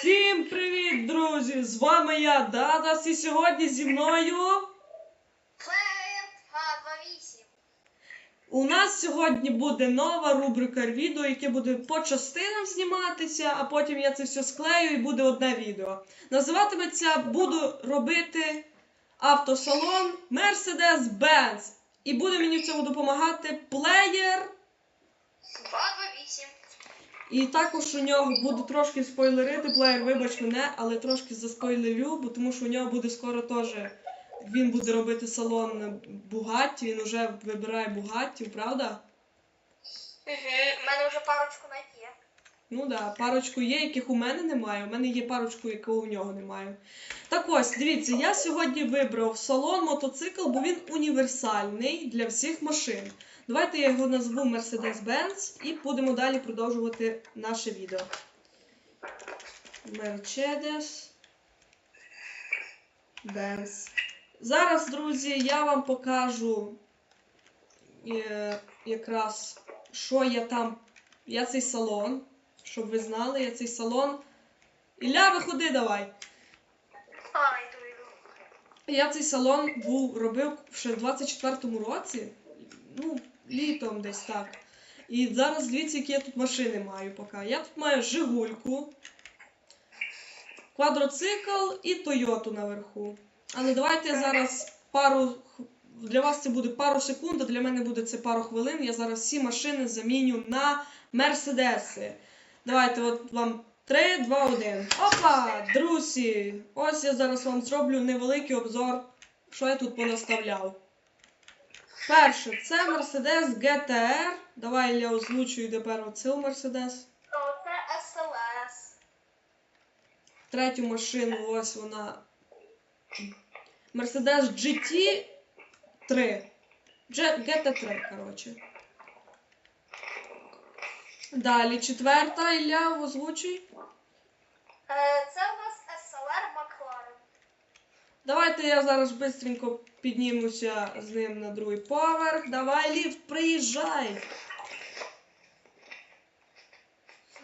Всім привіт, друзі! З вами я, Дадас, і сьогодні зі мною Плеєр Х28. у нас сьогодні буде нова рубрика відео, яке буде по частинам зніматися, а потім я це все склею і буде одне відео. Називатиметься Буду робити автосалон Mercedes-Benz. І буде мені в цьому допомагати плеєр. 228. І також у нього буду трошки спойлерити, плеєр, вибач мене, але трошки заспойлерю, бо тому що у нього буде скоро теж. Він буде робити салон Бугатті, він вже вибирає Бугатті, правда? У мене вже парочку навіть є. Ну да, парочку є, яких у мене немає. У мене є парочку, якого у нього немає. Так ось, дивіться, я сьогодні вибрав салон мотоцикл, бо він універсальний для всіх машин. Давайте я його назву Mercedes-Benz і будемо далі продовжувати наше відео. Mercedes Benz. Зараз, друзі, я вам покажу е, якраз, що я там. Я цей салон, щоб ви знали, я цей салон. Ілля, виходи давай. А, йду, йду. Я цей салон був робив ще в 24-му році, ну, літом десь так. І зараз дивіться, які я тут машини маю поки. Я тут маю Жигульку, квадроцикл і Тойоту наверху. Але давайте я зараз пару. Для вас це буде пару секунд, а для мене буде це пару хвилин. Я зараз всі машини заміню на Мерседеси. Давайте, от вам 3, 2, 1. Опа! Друзі! Ось я зараз вам зроблю невеликий обзор, що я тут понаставляв. Перше, це Mercedes GTR. Давай я озвучую тепер оцю Mercedes. О, це СЛС. Третю машину, ось вона. Mercedes GT 3. GT3, коротше. Далі, четверта, Ілля, озвучуй. Е, Це у нас SLR Макларен. Давайте я зараз швидко піднімуся з ним на другий поверх. Давай, ліфт, приїжджай.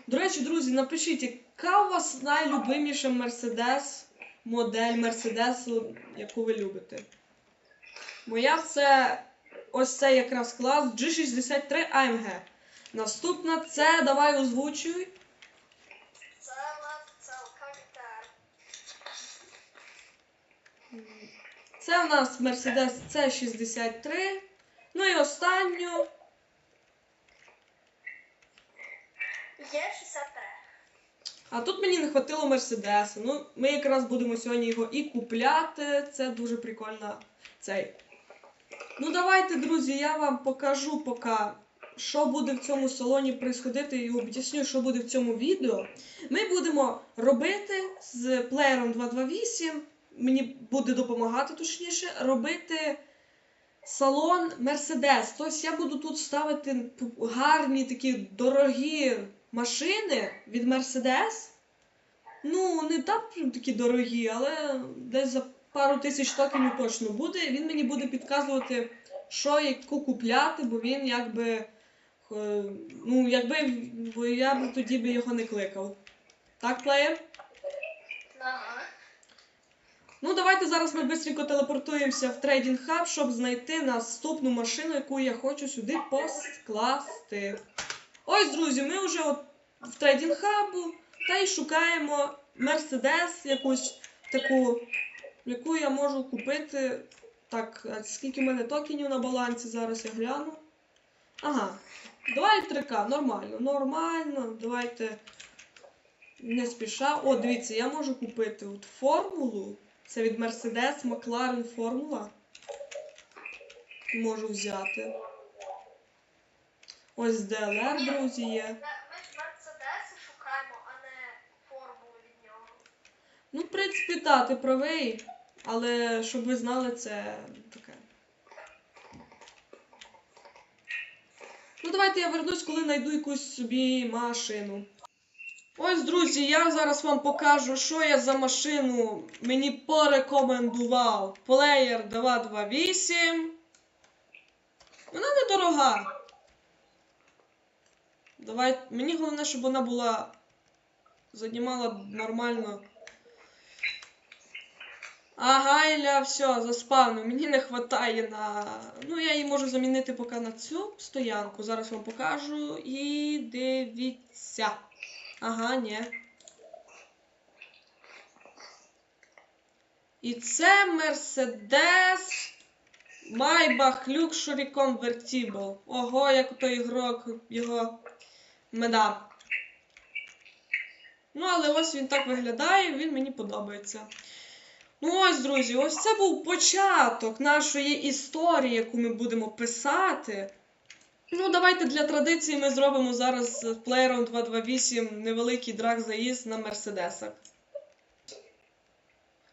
До речі, друзі, напишіть, яка у вас найлюбиміша Мерседес, модель Мерседесу, яку ви любите? Моя це ось це якраз клас G63 AMG. Наступна це давай озвучуй. Це у нас ЦЛК Це у нас Mercedes C63. Ну і останню. Є 63. А тут мені не хватило Мерседеса. Ну, ми якраз будемо сьогодні його і купляти. Це дуже прикольно. Цей. Ну, давайте, друзі, я вам покажу поки, що буде в цьому салоні происходити, і об'ясню, що буде в цьому відео. Ми будемо робити з плеєром 228. Мені буде допомагати точніше, робити салон Мерседес. Тобто я буду тут ставити гарні такі дорогі машини від Мерседес. Ну, не так такі дорогі, але десь за пару тисяч токенів точно буде. Він мені буде підказувати, що яку купляти, бо він якби. Е, Ну, якби бо я б тоді би його не кликав. Так, плеєр? Ага. Ну, давайте зараз ми швидко телепортуємося в трейдинг хаб, щоб знайти наступну машину, яку я хочу сюди поскласти. Ось, друзі, ми вже от в трейдинг хабу та й шукаємо Мерседес, якусь таку, яку я можу купити. Так, а скільки в мене токенів на балансі, зараз я гляну. Ага. Давай 3К, нормально, нормально. Давайте не спіша. О, дивіться, я можу купити от формулу. Це від Mercedes McLaren формула. Можу взяти. Ось DLR, друзі, є. Ну, в принципі, так, ти правий. Але щоб ви знали, це. Ну, давайте я вернусь, коли знайду якусь собі машину. Ось, друзі, я зараз вам покажу, що я за машину мені порекомендував Player 228. Вона недорога. Давай, мені головне, щоб вона була Заднімала нормально. А Гайля, все, заспавнив. Мені не вистачає на. Ну, я її можу замінити поки на цю стоянку. Зараз вам покажу. І дивіться. Ага, ні. І це Mercedes Maybach Luxury Convertible. Ого, як той ігрок його меда. Ну, але ось він так виглядає, він мені подобається. Ну ось, друзі, ось це був початок нашої історії, яку ми будемо писати. Ну, давайте для традиції ми зробимо зараз з плеєром 228 невеликий драг заїзд на Мерседесах.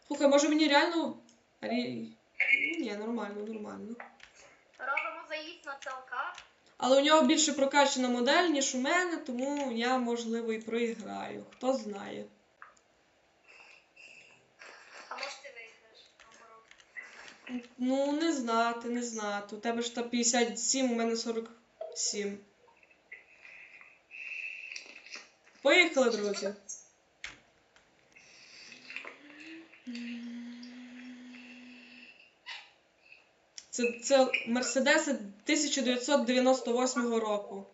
Слухай, може мені реально. Ні, нормально, нормально. Робимо заїзд на ЦЛК. Але у нього більше прокачана модель, ніж у мене, тому я, можливо, і проіграю. Хто знає. А може ти виграєш, наоборот. Ну, не знати, не знати. У тебе ж та 57, у мене 47. Поїхали, друзі. Це, це Мерседеси 1998 року.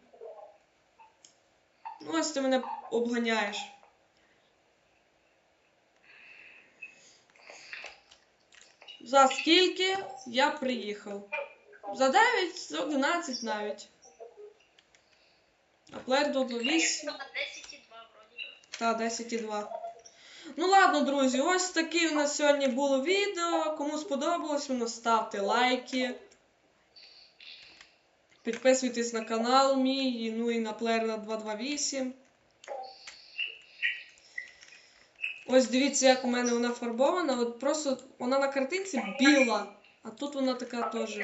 Ну, ось ти мене обганяєш. За скільки я приїхав? За 9, за 11 навіть. А плеєр до 8. 10,2 вроді. Та, 10,2. Ну ладно, друзі, ось таке у нас сьогодні було відео. Кому сподобалось, воно ставте лайки. Підписуйтесь на канал мій, ну і на плеєр на 228. Ось дивіться, як у мене вона фарбована. От просто вона на картинці біла, а тут вона така теж.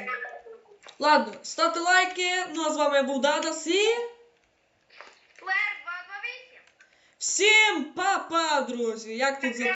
Ладно, ставте лайки. Ну а з вами був Дадас і. Плеєр 228. Всім па-па, друзі! Як тут за